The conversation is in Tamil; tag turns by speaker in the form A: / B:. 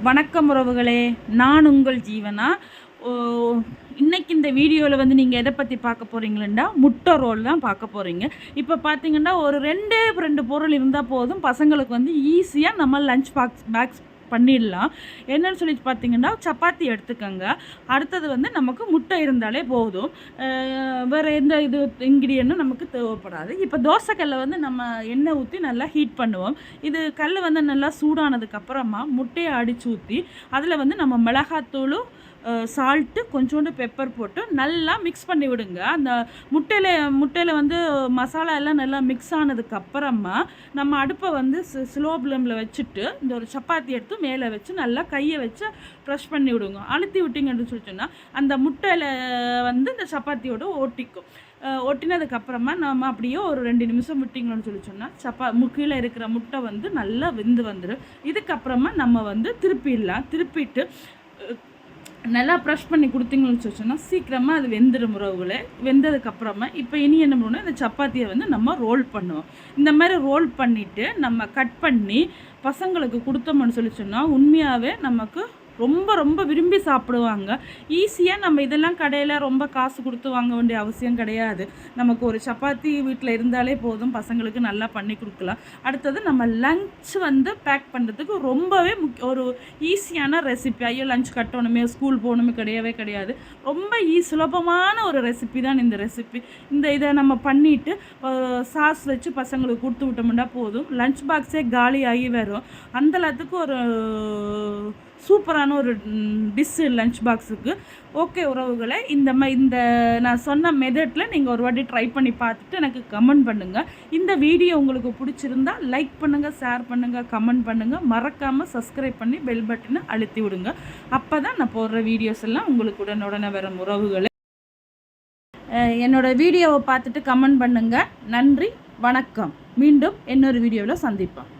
A: வணக்கம் உறவுகளே நான் உங்கள் ஜீவனா? ஓ, இன்னைக்கு இந்த வீடியோவில் வந்து நீங்கள் எதை பற்றி பார்க்க போகிறீங்களா முட்டை ரோல் தான் பார்க்க போகிறீங்க இப்போ பார்த்தீங்கன்னா ஒரு ரெண்டே ரெண்டு பொருள் இருந்தால் போதும். பசங்களுக்கு வந்து ஈஸியாக நம்ம லஞ்ச் பாக்ஸ் பேக்ஸ் பண்ணிடலாம். என்னன்னு சொல்லி பார்த்தீங்கன்னா சப்பாத்தி எடுத்துக்கோங்க. அடுத்தது வந்து நமக்கு முட்டை இருந்தாலே போதும். வேறு எந்த இது இன்க்ரீடியண்ட்டும் நமக்கு தேவைப்படாது. இப்போ தோசைக்கல்லை வந்து நம்ம எண்ணெய் ஊற்றி நல்லா ஹீட் பண்ணுவோம். இது கல் வந்து நல்லா சூடானதுக்கப்புறமா முட்டையை அடித்து ஊற்றி அதில் வந்து நம்ம மிளகாத்தூளும் சால்ட்டு கொஞ்சோண்டு பெப்பர் போட்டு நல்லா மிக்ஸ் பண்ணி விடுங்க. அந்த முட்டையில் முட்டையில் வந்து மசாலா எல்லாம் நல்லா மிக்ஸ் ஆனதுக்கு அப்புறமா நம்ம அடுப்பை வந்து ஸ்லோ ஃப்ளேமில் வச்சுட்டு இந்த ஒரு சப்பாத்தி எடுத்து மேலே வச்சு நல்லா கையை வச்சு ப்ரெஷ் பண்ணி விடுங்க. அழுத்தி விட்டிங்கன்னு சொல்லிச்சோன்னா அந்த முட்டையில் வந்து இந்த சப்பாத்தியோடு ஒட்டிக்கும் ஒட்டினதுக்கப்புறமா நம்ம அப்படியே ஒரு ரெண்டு நிமிஷம் விட்டிங்களோன்னு சொல்லி சொன்னால் சப்பா முக்கியில் கீழே இருக்கிற முட்டை வந்து நல்லா வெந்து வந்துடும் இதுக்கப்புறமா நம்ம வந்து திருப்பிடலாம். திருப்பிட்டு நல்லா ப்ரெஷ் பண்ணி கொடுத்தீங்கன்னு சொல்லி சீக்கிரமாக அது வெந்துடும் உறவுகளே. வெந்ததுக்கப்புறமா இப்போ இனி என்ன பண்ணணும் இந்த சப்பாத்தியை வந்து நம்ம ரோல் பண்ணுவோம். இந்த மாதிரி ரோல் பண்ணிவிட்டு நம்ம கட் பண்ணி பசங்களுக்கு கொடுத்தோம்னு சொல்லி சொன்னால் உண்மையாகவே நமக்கு ரொம்ப ரொம்ப விரும்பி சாப்பிடுவாங்க. ஈஸியாக நம்ம இதெல்லாம் கடையில் ரொம்ப காசு கொடுத்து வாங்க வேண்டிய அவசியம் கிடையாது. நமக்கு ஒரு சப்பாத்தி வீட்டில் இருந்தாலே போதும். பசங்களுக்கு நல்லா பண்ணி கொடுக்கலாம். அடுத்தது நம்ம லஞ்ச் வந்து பேக் பண்ணுறதுக்கு ரொம்பவே முக்கிய ஒரு ஈஸியான ரெசிபி ஐயோ லஞ்ச் கட்டணுமே ஸ்கூல் போகணுமே கிடையவே கிடையாது. ரொம்ப ஈ சுலபமான ஒரு ரெசிபி தான் இந்த ரெசிபி இந்த இதை நம்ம பண்ணிவிட்டு சாஸ் வச்சு பசங்களுக்கு கொடுத்து விட்டோம்னா போதும். லஞ்ச் பாக்ஸே காலியாகி வரும். அந்த எல்லாத்துக்கு ஒரு சூப்பரான ஒரு டிஷ்ஷு லஞ்ச் பாக்ஸுக்கு ஓகே உறவுகளை இந்த ம இந்த நான் சொன்ன மெதட்டில் நீங்கள் ஒரு வாட்டி ட்ரை பண்ணி பார்த்துட்டு எனக்கு கமெண்ட் பண்ணுங்கள் இந்த வீடியோ உங்களுக்கு பிடிச்சிருந்தா லைக் பண்ணுங்கள் ஷேர் பண்ணுங்கள் கமெண்ட் பண்ணுங்கள் மறக்காமல் சப்ஸ்கிரைப் பண்ணி பெல் பட்டனை அழுத்தி விடுங்க. அப்போ தான் நான் போடுற வீடியோஸ் எல்லாம் உங்களுக்கு உடனுடனே வரும் உறவுகளை. என்னோடய வீடியோவை பார்த்துட்டு கமெண்ட் பண்ணுங்கள் நன்றி வணக்கம். மீண்டும் இன்னொரு வீடியோவில் சந்திப்போம்.